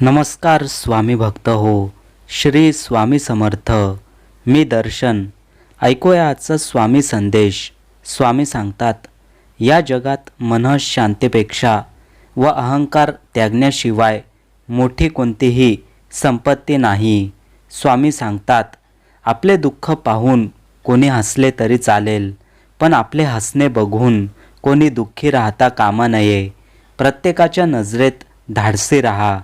नमस्कार स्वामी भक्त हो श्री स्वामी समर्थ. मी दर्शन. ऐकूया आजचा स्वामी संदेश. स्वामी सांगतात या जगात मन शांतीपेक्षा व अहंकार त्यागण्याशिवाय मोठी कोणतीही संपत्ती नाही. स्वामी सांगतात आपले दुःख पाहून कोणी हसले तरी चालेल पण आपले हसणे बघून कोणी दुःखी राहता कामा नये. प्रत्येकाच्या नजरेत धाडसी राहा.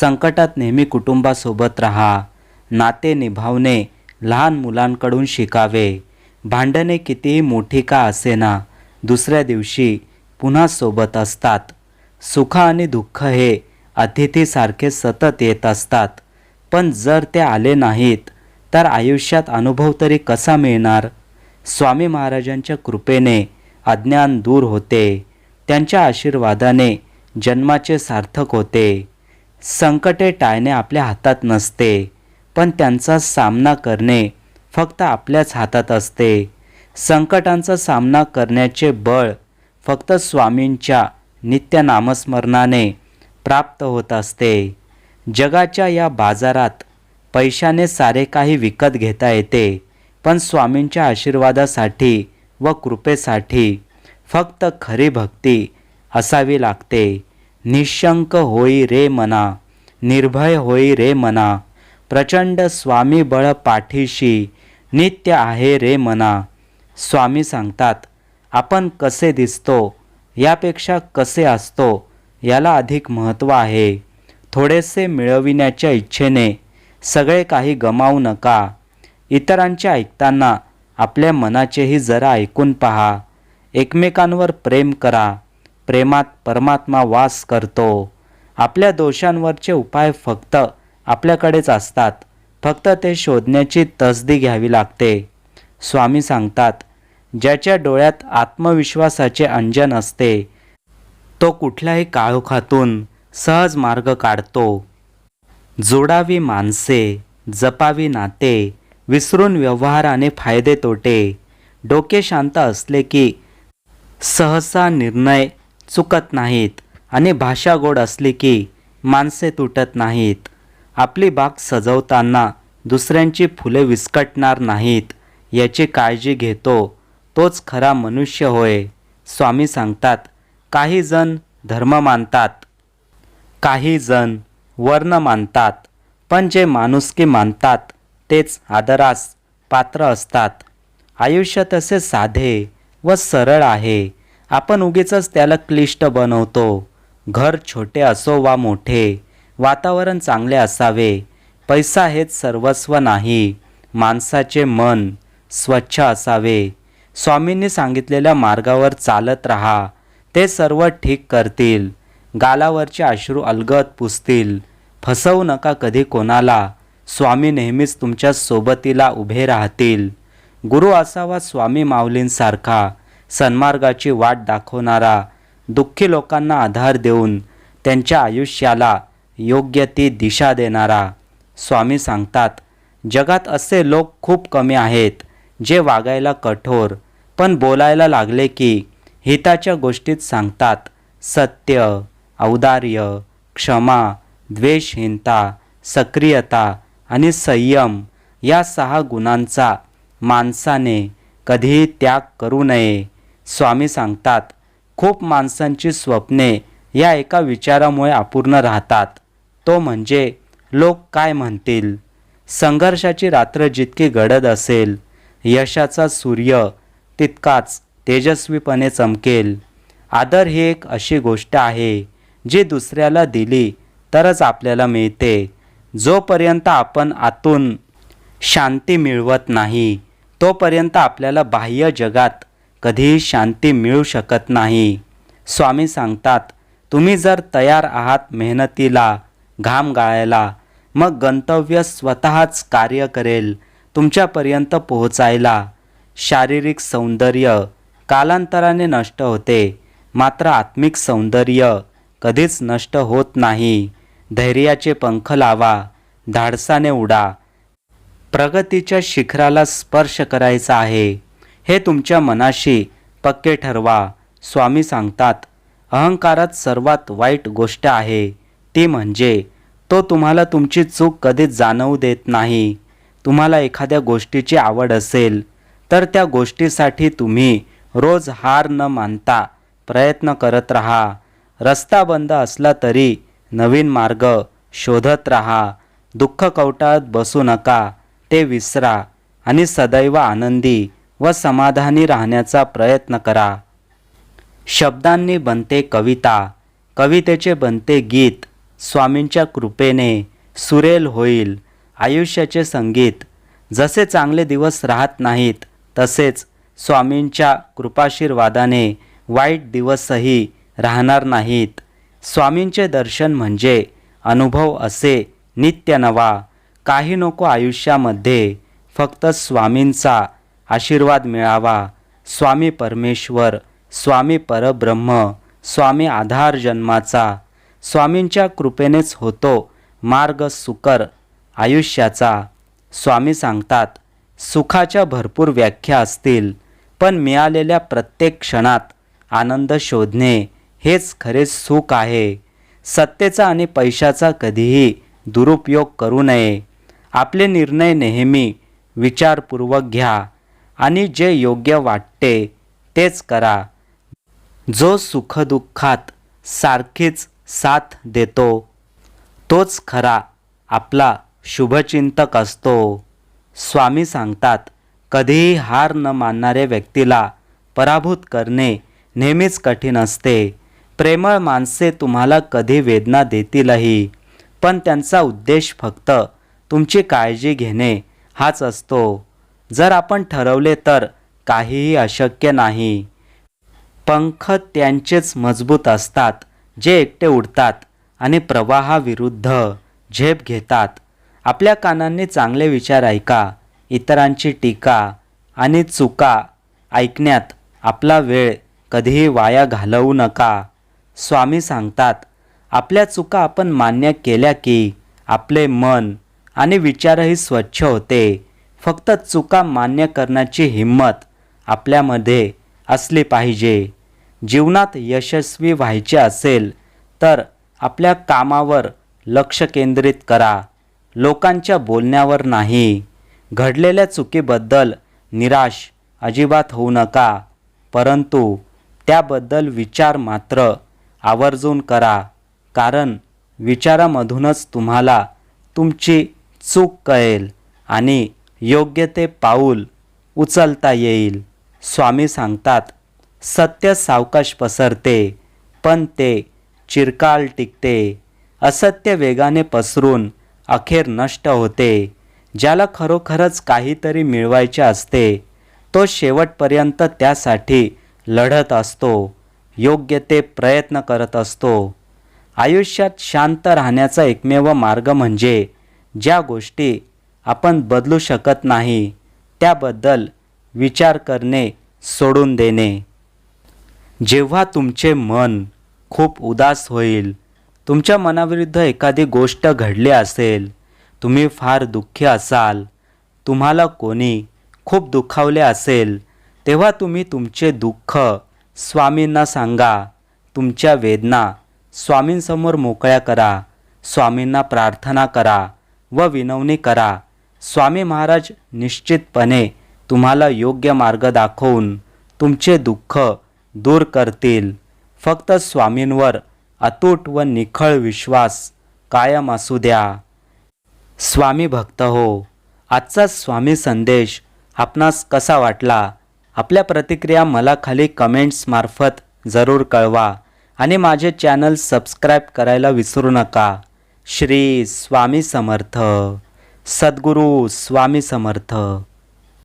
संकटात नेहमी कुटुंबासोबत राहा. नाते निभावणे लहान मुलांकडून शिकावे. भांडणे कितीही मोठी का असेना दुसऱ्या दिवशी पुन्हा सोबत असतात. सुख आणि दुःख हे अतिथीसारखे सतत येत असतात. पण जर ते आले नाहीत तर आयुष्यात अनुभव तरी कसा मिळणार? स्वामी महाराजांच्या कृपेने अज्ञान दूर होते. त्यांच्या आशीर्वादाने जन्माचे सार्थक होते. संकटे टाळणे आपल्या हातात नसते पण त्यांचा सामना करणे फक्त आपल्याच हातात असते. संकटांचा सामना करण्याचे बळ फक्त स्वामींच्या नित्य नामस्मरणाने प्राप्त होत असते. जगाच्या या बाजारात पैशाने सारे काही विकत घेता येते पण स्वामींच्या आशीर्वादासाठी व कृपेसाठी फक्त खरी भक्ती असावी लागते. निशंक होई रे मना निर्भय होई रे मना प्रचंड स्वामी बळ पाठीशी नित्य आहे रे मना. स्वामी सांगतात आपण कसे दिसतो यापेक्षा कसे असतो याला अधिक महत्त्व आहे. थोडेसे मिळविण्याच्या इच्छेने सगळे काही गमावू नका. इतरांचे ऐकताना आपल्या मनाचेही जरा ऐकून पहा. एकमेकांवर प्रेम करा. प्रेमात परमात्मा वास करतो. आपल्या दोषांवरचे उपाय फक्त आपल्याकडेच असतात. फक्त ते शोधण्याची तसदी घ्यावी लागते. स्वामी सांगतात ज्याच्या डोळ्यात आत्मविश्वासाचे अंजन असते तो कुठल्याही काळोखातून सहज मार्ग काढतो. जोडावी माणसे जपावी नाते विसरून व्यवहाराने फायदे तोटे. डोके शांत असले की सहसा निर्णय चुकत नाहीत. आणि भाषा गोड असली की माणसे तुटत नाहीत. आपली बाग सजवताना दुसऱ्यांची फुले विस्कटणार नाहीत. याची काळजी घेतो. तोच खरा मनुष्य होय. स्वामी सांगतात काही जण धर्म मानतात काही जण वर्ण मानतात पण जे माणुसकी मानतात तेच आदरास पात्र असतात. आयुष्य तसे साधे व सरळ आहे. आपण उगीच त्याला क्लिष्ट बनवतो. घर छोटे असो वा मोठे वातावरण चांगले असावे. पैसा हेच सर्वस्व नाही. माणसाचे मन स्वच्छ असावे. स्वामींनी सांगितलेल्या मार्गावर चालत राहा. ते सर्व ठीक करतील. गालावरचे अश्रू अलगत पुसतील. फसवू नका कधी कोणाला. स्वामी नेहमीच तुमच्या सोबतीला उभे राहतील. गुरु असावा स्वामी माऊलींसारखा. सन्मार्गाची वाट दाखवणारा दुःखी लोकांना आधार देऊन त्यांच्या आयुष्याला योग्य ती दिशा देणारा स्वामी सांगतात जगात असे लोक खूप कमी आहेत जे वागायला कठोर पण बोलायला लागले की हिताच्या गोष्टीत सांगतात सत्य औदार्य क्षमा द्वेषहीनता सक्रियता आणि संयम या सहा गुणांचा माणसाने कधीही त्याग करू नये. स्वामी सांगतात खूप माणसांची स्वप्ने या एका विचारामुळे अपूर्ण राहतात. तो म्हणजे लोक काय म्हणतील? संघर्षाची रात्र जितकी गडद असेल यशाचा सूर्य तितकाच तेजस्वीपणे चमकेल. आदर ही एक अशी गोष्ट आहे जी दुसऱ्याला दिली तरच आपल्याला मिळते. जोपर्यंत आपण आतून शांती मिळवत नाही तोपर्यंत आपल्याला बाह्य जगात कधीही शांती मिळू शकत नाही. स्वामी सांगतात तुम्ही जर तयार आहात मेहनतीला घाम गाळायला मग गंतव्य स्वतःच कार्य करेल तुमच्यापर्यंत पोहोचायला. शारीरिक सौंदर्य कालांतराने नष्ट होते मात्र आत्मिक सौंदर्य कधीच नष्ट होत नाही. धैर्याचे पंख लावा धाडसाने उडा. प्रगतीच्या शिखराला स्पर्श करायचा आहे. हे तुमच्या मनाशी पक्के ठरवा स्वामी सांगतात. अहंकारात सर्वात वाईट गोष्ट आहे ती म्हणजे तो तुम्हाला तुमची चूक कधीच जाणवू देत नाही. तुम्हाला एखाद्या गोष्टीची आवड असेल तर त्या गोष्टीसाठी तुम्ही रोज हार न मानता प्रयत्न करत राहा. रस्ता बंद असला तरी नवीन मार्ग शोधत राहा. दुःख कवटाळत बसू नका ते विसरा आणि सदैव आनंदी व समाधानी राहण्याचा प्रयत्न करा. शब्दांनी बनते कविता कवितेचे बनते गीत स्वामींच्या कृपेने सुरेल होईल आयुष्याचे संगीत. जसे चांगले दिवस राहत नाहीत तसेच स्वामींच्या कृपाशीर्वादाने वाईट दिवसही राहणार नाहीत. स्वामींचे दर्शन म्हणजे अनुभव असे नित्य नवा काही नको आयुष्यामध्ये फक्त स्वामींचा आशीर्वाद मिळावा. स्वामी परमेश्वर स्वामी परब्रह्म स्वामी आधार जन्माचा. स्वामींच्या कृपेनेच होतो मार्ग सुकर आयुष्याचा. स्वामी सांगतात सुखाच्या भरपूर व्याख्या असतील पण मिळालेल्या प्रत्येक क्षणात आनंद शोधणे हेच खरे सुख आहे. सत्तेचा आणि पैशाचा कधीही दुरुपयोग करू नये. आपले निर्णय नेहमी विचारपूर्वक घ्या. आणि जे योग्य वाटते तेच करा. जो सुखदुःखात सारखीच साथ देतो तोच खरा आपला शुभचिंतक असतो. स्वामी सांगतात कधीही हार न मानणाऱ्या व्यक्तीला पराभूत करणे नेहमीच कठीण असते. प्रेमळ माणसे तुम्हाला कधी वेदना देतीलही. पण त्यांचा उद्देश फक्त तुमची काळजी घेणे हाच असतो. जर आपण ठरवले तर काहीही अशक्य नाही. पंख त्यांचेच मजबूत असतात जे एकटे उडतात आणि प्रवाहाविरुद्ध झेप घेतात. आपल्या कानांनी चांगले विचार ऐका इतरांची टीका आणि चुका ऐकण्यात आपला वेळ कधीही वाया घालवू नका. स्वामी सांगतात आपल्या चुका आपण मान्य केल्या की आपले मन आणि विचारही स्वच्छ होते. फक्त चुका मान्य करण्याची हिंमत आपल्यामध्ये असली पाहिजे. जीवनात यशस्वी व्हायचे असेल तर आपल्या कामावर लक्ष केंद्रित करा. लोकांच्या बोलण्यावर नाही. घडलेल्या चुकीबद्दल निराश अजिबात होऊ नका. परंतु त्याबद्दल विचार मात्र आवर्जून करा. कारण विचारामधूनच तुम्हाला तुमची चूक कळेल आणि योग्य ते पाऊल उचलता येईल. स्वामी सांगतात सत्य सावकाश पसरते पण ते चिरकाल टिकते. असत्य वेगाने पसरून अखेर नष्ट होते. ज्याला खरोखरच काहीतरी मिळवायचे असते तो शेवटपर्यंत त्यासाठी लढत असतो योग्य ते प्रयत्न करत असतो. आयुष्यात शांत राहण्याचा एकमेव मार्ग म्हणजे ज्या गोष्टी आपण बदलू शकत नाही. त्याबद्दल विचार करणे सोडून देणे. जेव्हा तुमचे मन खूप उदास होईल तुमच्या मनाविरुद्ध एखादी गोष्ट घडली असेल तुम्ही फार दुःखी असाल तुम्हाला कोणी खूप दुखावले असेल तेव्हा तुम्ही तुमचे दुःख स्वामींना सांगा तुमच्या वेदना स्वामींसमोर मोकळ्या करा स्वामींना प्रार्थना करा व विनवणी करा. स्वामी महाराज निश्चितपणे तुम्हाला योग्य मार्ग दाखवून तुमचे दुःख दूर करतील. फक्त स्वामींवर अतूट व निखळ विश्वास कायम असू द्या. स्वामी भक्त हो आजचा स्वामी संदेश आपणास कसा वाटला? आपल्या प्रतिक्रिया मला खाली कमेंट्समार्फत जरूर कळवा आणि माझे चॅनल सबस्क्राईब करायला विसरू नका. श्री स्वामी समर्थ. सद्गुरू स्वामी समर्थ.